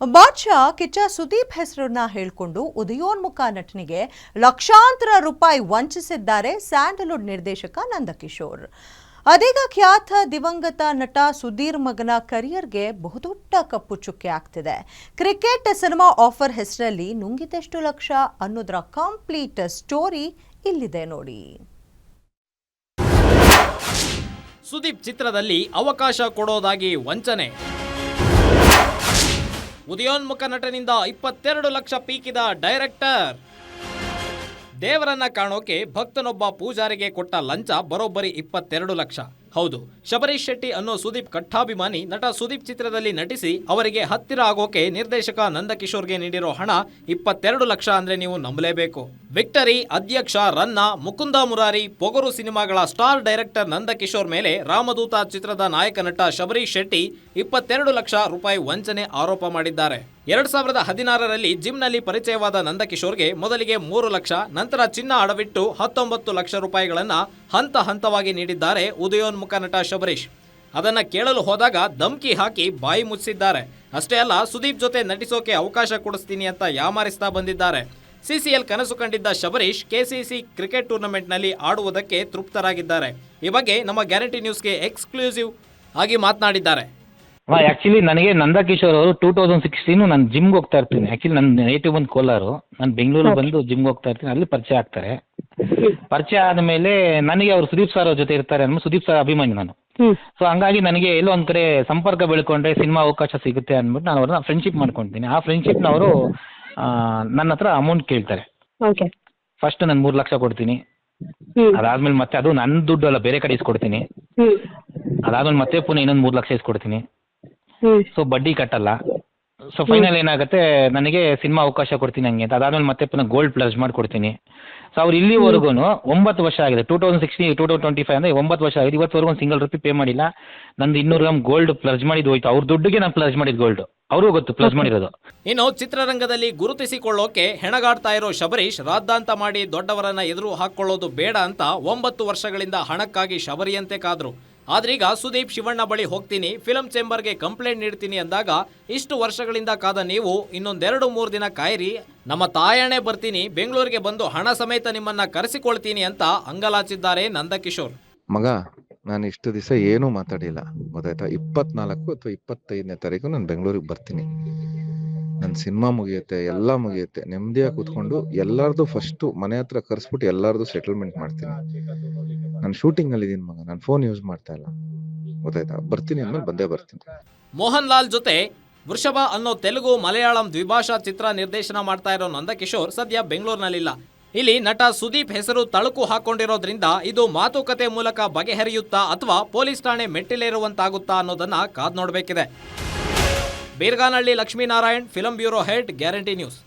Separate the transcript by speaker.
Speaker 1: ಬಾದ್ಶಾ ಕಿಚ್ಚ ಸುದೀಪ್ ಹೆಸರನ್ನ ಹೇಳಿಕೊಂಡು ಉದಯೋನ್ಮುಖ ನಟನಿಗೆ ಲಕ್ಷಾಂತರ ರೂಪಾಯಿ ವಂಚಿಸಿದ್ದಾರೆ ಸ್ಯಾಂಡಲ್ವುಡ್ ನಿರ್ದೇಶಕ ನಂದಕಿಶೋರ್. ಅದೀಗ ಖ್ಯಾತ ದಿವಂಗತ ನಟ ಸುಧೀರ್ ಮಗನ ಕರಿಯರ್ಗೆ ಬಹುದೊಡ್ಡ ಕಪ್ಪು ಚುಕ್ಕೆ ಆಗ್ತಿದೆ. ಕ್ರಿಕೆಟ್ ಸಿನಿಮಾ ಆಫರ್ ಹೆಸರಲ್ಲಿ ನುಂಗಿದೆಷ್ಟು ಲಕ್ಷ ಅನ್ನೋದರ ಕಂಪ್ಲೀಟ್ ಸ್ಟೋರಿ ಇಲ್ಲಿದೆ ನೋಡಿ.
Speaker 2: ಸುದೀಪ್ ಚಿತ್ರದಲ್ಲಿ ಅವಕಾಶ ಕೊಡೋದಾಗಿ ವಂಚನೆ. ಉದಯೋನ್ಮುಖ ನಟನಿಂದ ಇಪ್ಪತ್ತೆರಡು ಲಕ್ಷ ಪೀಕಿದ ಡೈರೆಕ್ಟರ್. ದೇವರನ್ನ ಕಾಣೋಕೆ ಭಕ್ತನೊಬ್ಬ ಪೂಜಾರಿಗೆ ಕೊಟ್ಟ ಲಂಚ ಬರೋಬ್ಬರಿ ಇಪ್ಪತ್ತೆರಡು ಲಕ್ಷ. ಹೌದು, ಶಬರೀಶ್ ಶೆಟ್ಟಿ ಅನ್ನೋ ಸುದೀಪ್ ಕಟ್ಟಾಭಿಮಾನಿ ನಟ ಸುದೀಪ್ ಚಿತ್ರದಲ್ಲಿ ನಟಿಸಿ ಅವರಿಗೆ ಹತ್ತಿರ ಆಗೋಕೆ ನಿರ್ದೇಶಕ ನಂದಕಿಶೋರ್ಗೆ ನೀಡಿರೋ ಹಣ ಇಪ್ಪತ್ತೆರಡು ಲಕ್ಷ ಅಂದ್ರೆ ನೀವು ನಂಬಲೇಬೇಕು. ವಿಕ್ಟರಿ, ಅಧ್ಯಕ್ಷ ರನ್ನ, ಮುಕುಂದ ಮುರಾರಿ, ಪೊಗರು ಸಿನಿಮಾಗಳ ಸ್ಟಾರ್ ಡೈರೆಕ್ಟರ್ ನಂದಕಿಶೋರ್ ಮೇಲೆ ರಾಮದೂತ ಚಿತ್ರದ ನಾಯಕ ನಟ ಶಬರೀಶ್ ಶೆಟ್ಟಿ ಇಪ್ಪತ್ತೆರಡು ಲಕ್ಷ ರೂಪಾಯಿ ವಂಚನೆ ಆರೋಪ ಮಾಡಿದ್ದಾರೆ. ಎರಡ್ ಸಾವಿರದ ಹದಿನಾರರಲ್ಲಿ ಜಿಮ್ನಲ್ಲಿ ಪರಿಚಯವಾದ ನಂದಕಿಶೋರ್ಗೆ ಮೊದಲಿಗೆ ಮೂರು ಲಕ್ಷ, ನಂತರ ಚಿನ್ನ ಅಡವಿಟ್ಟು ಹತ್ತೊಂಬತ್ತು ಲಕ್ಷ ರೂಪಾಯಿಗಳನ್ನ ಹಂತ ಹಂತವಾಗಿ ನೀಡಿದ್ದಾರೆ ಉದಯೋನ್ಮುಖ ನಟ ಶಬರೀಶ್. ಅದನ್ನ ಕೇಳಲು ಹೋದಾಗ ಧಮ್ಕಿ ಹಾಕಿ ಬಾಯಿ ಮುಚ್ಚಿದ್ದಾರೆ. ಅಷ್ಟೇ ಅಲ್ಲ ಸುದೀಪ್ ಜೊತೆ ನಟಿಸೋಕೆ ಅವಕಾಶ ಕೊಡಿಸ್ತೀನಿ ಅಂತ ಯಾಮಾರಿಸ್ತಾ ಬಂದಿದ್ದಾರೆ. ಸಿಸಿಎಲ್ ಕನಸು ಕಂಡಿದ್ದ ಶಬರೀಶ್ ಕೆಸಿಸಿ ಕ್ರಿಕೆಟ್ ಟೂರ್ನಮೆಂಟ್ನಲ್ಲಿ ಆಡುವುದಕ್ಕೆ ತೃಪ್ತರಾಗಿದ್ದಾರೆ. ಈ ಬಗ್ಗೆ ನಮ್ಮ ಗ್ಯಾರಂಟಿ ನ್ಯೂಸ್ಗೆ ಎಕ್ಸ್ಕ್ಲೂಸಿವ್ ಆಗಿ ಮಾತನಾಡಿದ್ದಾರೆ.
Speaker 3: ಆಕ್ಚುಲಿ ನನಗೆ ನಂದಕಿಶೋರ್ ಅವರು ಟೂ ತೌಸಂಡ್ ಸಿಕ್ಸ್ಟೀನು ನಾನು ಜಿಮ್ಗೆ ಹೋಗ್ತಾ ಇರ್ತೀನಿ. ಆಕ್ಚುಲಿ ನನ್ನ ನೇಟಿವ್ ಬಂದು ಕೋಲಾರು. ನಾನು ಬೆಂಗಳೂರು ಬಂದು ಜಿಮ್ಗೆ ಹೋಗ್ತಾ ಇರ್ತೀನಿ. ಅಲ್ಲಿ ಪರಿಚಯ ಆಗ್ತಾರೆ. ಪರಿಚಯ ಆದಮೇಲೆ ನನಗೆ ಅವರು ಸುದೀಪ್ ಸರ್ ಅವ್ರ ಜೊತೆ ಇರ್ತಾರೆ ಅನ್ನೋ ಸುದೀಪ್ ಸರ್ ಅಭಿಮಾನಿ ನಾನು. ಸೊ ಹಂಗಾಗಿ ನನಗೆ ಎಲ್ಲೋ ಒಂದು ಕಡೆ ಸಂಪರ್ಕ ಬೆಳ್ಕೊಂಡ್ರೆ ಸಿನಿಮಾ ಅವಕಾಶ ಸಿಗುತ್ತೆ ಅಂದ್ಬಿಟ್ಟು ನಾನು ಅವ್ರನ್ನ ಫ್ರೆಂಡ್ಶಿಪ್ ಮಾಡ್ಕೊತೀನಿ. ಆ ಫ್ರೆಂಡ್ಶಿಪ್ನ ಅವರು ನನ್ನ ಹತ್ರ ಅಮೌಂಟ್ ಕೇಳ್ತಾರೆ.
Speaker 4: ಓಕೆ
Speaker 3: ಫಸ್ಟ್ ನಾನು ಮೂರು ಲಕ್ಷ ಕೊಡ್ತೀನಿ. ಅದಾದ್ಮೇಲೆ ಮತ್ತೆ ಅದು ನನ್ನ ದುಡ್ಡು ಅಲ್ಲ ಬೇರೆ ಕಡೆ ಇಸ್ಕೊಡ್ತೀನಿ. ಅದಾದ್ಮೇಲೆ ಮತ್ತೆ ಪುನಃ ಇನ್ನೊಂದು ಮೂರು ಲಕ್ಷ ಇಸ್ಕೊಡ್ತೀನಿ. ಸೊ ಬಡ್ಡಿ ಕಟ್ಟಲ್ಲ. ಸೊ ಫೈನಲ್ ಏನಾಗುತ್ತೆ ನನಗೆ ಸಿನಿಮಾ ಅವಕಾಶ ಕೊಡ್ತೀನಿ ಹಂಗೆ ಅಂತ. ಅದಾದ್ಮೇಲೆ ಮತ್ತೆ ಪುನಃ ಗೋಲ್ಡ್ ಪ್ಲಸ್ ಮಾಡಿಕೊಡ್ತೀನಿ ಸೊ ಅವ್ರು ಇಲ್ಲಿವರೆಗೂ ಒಂಬತ್ತು ವರ್ಷ ಆಗಿದೆ. Two thousand sixty two thousand twenty five ಅಂದ್ರೆ ಒಂಬತ್ತು ವರ್ಷ ಆಗಿದೆ. ಇವತ್ತುವರೆಗೂ ಒಂದು ಸಿಂಗಲ್ ರುಪಿ ಪೇ ಮಾಡಿಲ್ಲ. ನಂದು ಇನ್ನೂರು ಗ್ರಾಮ್ ಗೋಲ್ಡ್ ಪ್ಲಸ್ ಮಾಡಿದ್ ಹೋಯ್ತು. ಅವ್ರ ದುಡ್ಡಿಗೆ ನಾನು ಪ್ಲಸ್ ಮಾಡಿದ್ದು ಗೋಲ್ಡ್ ಅವ್ರಿಗೂ ಗೊತ್ತು ಪ್ಲಸ್ ಮಾಡಿರೋದು.
Speaker 2: ಇನ್ನು ಚಿತ್ರರಂಗದಲ್ಲಿ ಗುರುತಿಸಿಕೊಳ್ಳೋಕೆ ಹೆಣಗಾಡ್ತಾ ಇರೋ ಶಬರೀಶ್ ರಾದ್ದಾಂತ ಮಾಡಿ ದೊಡ್ಡವರನ್ನ ಎದುರು ಹಾಕೊಳ್ಳೋದು ಬೇಡ ಅಂತ ಒಂಬತ್ತು ವರ್ಷಗಳಿಂದ ಹಣಕ್ಕಾಗಿ ಶಬರಿಯಂತೆ ಕಾದ್ರು. ಆದ್ರೀಗ ಸುದೀಪ್ ಶಿವಣ್ಣ ಬಳಿ ಹೋಗ್ತೀನಿ, ಫಿಲಂ ಚೇಂಬರ್ಗೆ ಕಂಪ್ಲೇಂಟ್ ನೀಡ್ತೀನಿ ಅಂದಾಗ ಇಷ್ಟು ವರ್ಷಗಳಿಂದ ಕಾದ ನೀವು, ಇನ್ನೊಂದೆರಡು ಮೂರು ದಿನ ಕಾಯಿರಿ, ನಮ್ಮ ತಾಯಣೆ ಬರ್ತೀನಿ, ಬೆಂಗಳೂರಿಗೆ ಬಂದು ಹಣ ಸಮೇತ ನಿಮ್ಮನ್ನ ಕರೆಸಿಕೊಳ್ತೀನಿ ಅಂತ ಅಂಗಲಾಚಿದ್ದಾರೆ ನಂದಕಿಶೋರ್.
Speaker 5: ಮಗ, ನಾನು ಇಷ್ಟು ದಿವಸ ಏನೂ ಮಾತಾಡಿಲ್ಲ. ಗೊತ್ತಾಯ್ತಾ? ಇಪ್ಪತ್ನಾಲ್ಕು ಅಥವಾ ಇಪ್ಪತ್ತೈದನೇ ತಾರೀಕು ನಾನು ಬೆಂಗಳೂರಿಗೆ ಬರ್ತೀನಿ. ನನ್ನ ಸಿನಿಮಾ ಮುಗಿಯುತ್ತೆ, ಎಲ್ಲ ಮುಗಿಯುತ್ತೆ. ನೆಮ್ಮದಿಯಾಗಿ ಕೂತ್ಕೊಂಡು ಎಲ್ಲರದು ಫಸ್ಟು ಮನೆ ಹತ್ರ ಕರೆಸ್ಬಿಟ್ಟು ಎಲ್ಲರದು ಸೆಟಲ್ಮೆಂಟ್ ಮಾಡ್ತೀನಿ. ನಾನು ಶೂಟಿಂಗಲ್ಲಿ ಇದೀನಿ ಮಗ. ನಾನು ಫೋನ್ ಯೂಸ್ ಮಾಡ್ತಾ ಇಲ್ಲ. ಗೊತ್ತಾಯ್ತಾ? ಬರ್ತೀನಿ ಅಂದ್ಮೇಲೆ ಬಂದೇ ಬರ್ತೀನಿ.
Speaker 2: ಮೋಹನ್ ಲಾಲ್ ಜೊತೆ ವೃಷಭ ಅನ್ನೋ ತೆಲುಗು ಮಲಯಾಳಂ ದ್ವಿಭಾಷಾ ಚಿತ್ರ ನಿರ್ದೇಶನ ಮಾಡ್ತಾ ಇರೋ ನಂದಕಿಶೋರ್ ಸದ್ಯ ಬೆಂಗಳೂರಿನಲ್ಲಿಲ್ಲ. ಇಲ್ಲಿ ನಟ ಸುದೀಪ್ ಹೆಸರು ತಳುಕು ಹಾಕೊಂಡಿರೋದ್ರಿಂದ ಇದು ಮಾತುಕತೆ ಮೂಲಕ ಬಗೆಹರಿಯುತ್ತಾ ಅಥವಾ ಪೊಲೀಸ್ ಠಾಣೆ ಮೆಟ್ಟಿಲೇರುವಂತಾಗುತ್ತಾ ಅನ್ನೋದನ್ನ ಕಾದ್ ನೋಡಬೇಕಿದೆ Beerganahalli Lakshminarayan, film bureau head, Guarantee News.